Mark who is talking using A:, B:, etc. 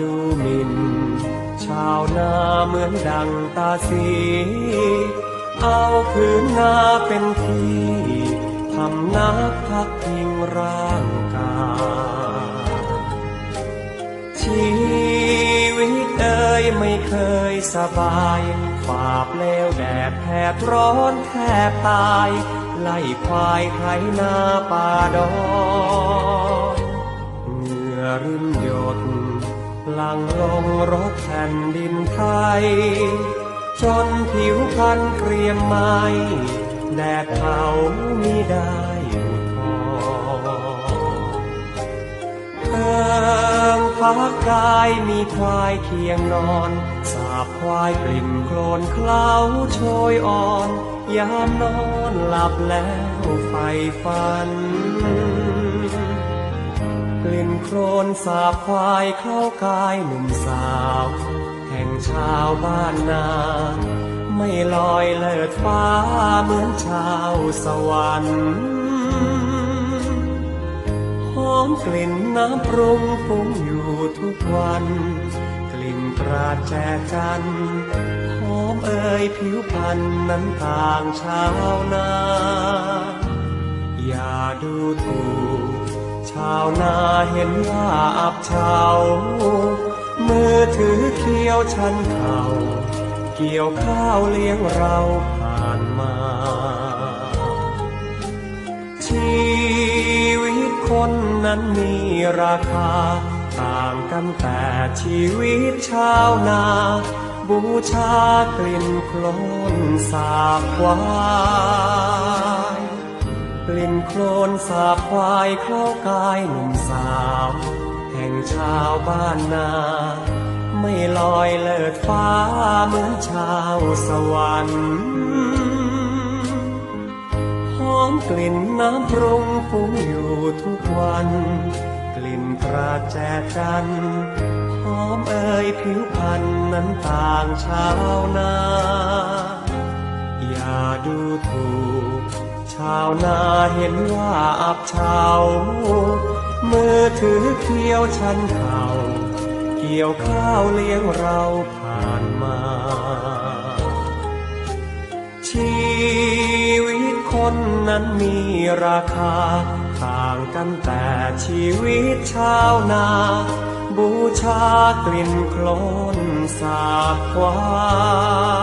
A: ดูหมินชาวนาเหมือนดังตาสี เอาผืนนาเป็นที่ทำนักพักพิงร่างกายชีวิตเอ่ยไม่เคยสบายฝาบแล้วแดดแผดร้อนแทบตาย ไล่ควายไถนาป่าดอนเหงื่อรินหยด หลังลงรถแผ่นดินไทย จนผิวพันเกรียมไม้แดดเผามิได้อุทธรเพิ่งพักกายมีควายเคียงนอน สาบควายกลิ่นโคลนเคล้าโชยอ่อน ยามนอนหลับแล้วไฟฟันกลิ่น โคลนสาบควายเข้ากายหนุ่มสาว แห่งชาวบ้านนา ไม่ลอยเลิดฟ้าเหมือนชาวสวรรค์หอมกลิ่นน้ำปรุงฟุ้งอยู่ทุกวัน กลิ่นกระแจจันหอมเอ่ยผิวพรรณนั้นต่างชาวนา อย่าดูถูก ชาวนาเห็นว่าอับเฉามือถือเคี้ยวชันเข่าเกี่ยวข้าวเลี้ยงเราผ่านมา ชีวิตคนนั้นมีราคา ต่างกันแต่ชีวิตชาวนา บูชากลิ่นโคลนสาบวาย กลิ่นโคลนสาบควายเข้ากายหนุ่มสาว แห่งชาวบ้านนา ไม่ลอยเลิดฟ้าเหมือนชาวสวรรค์หอมกลิ่นน้ำปรุงฟุ้งอยู่ทุกวัน กลิ่นกระแจจันหอมเอ่ยผิวพรรณนั้นต่างชาวนา อย่าดูถูก ชาวนาเห็นว่าอับเฉามือถือเคี้ยวชันเข่า เกี่ยวข้าวเลี้ยงเราผ่านมา ชีวิตคนนั้นมีราคา ต่างกันแต่ชีวิตชาวนา บูชากลิ่นโคลนสาบควา